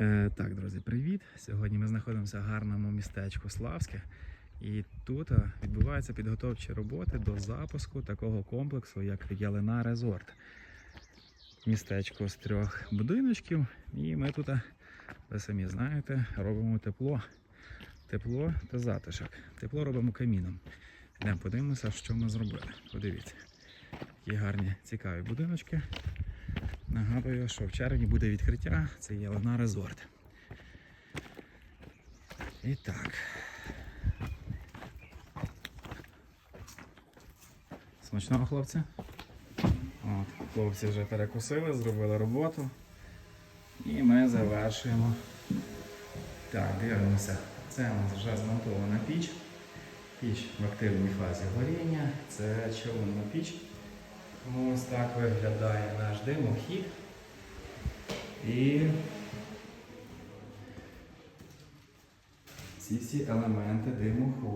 Е, так, друзі, привіт! Сьогодні ми знаходимося в гарному містечку Славське. І тут е, відбуваються підготовчі роботи до запуску такого комплексу, як Ялина Резорт. Містечко з трьох будиночків. І ми тут, е, ви самі знаєте, робимо тепло. Тепло та затишок. Тепло робимо каміном. Йдемо подивимося, що ми зробили. Подивіться. Такі гарні, цікаві будиночки. Нагадую, що в червні буде відкриття, це є Лена Резорт. І так. Смачного хлопці. От, хлопці вже перекусили, зробили роботу. І ми завершуємо. Так, дивимося. Це у нас вже змонтована піч. Піч в активній фазі горіння. Це човунна піч. Тому ось так виглядає наш димохід. І ці всі елементи димоходу.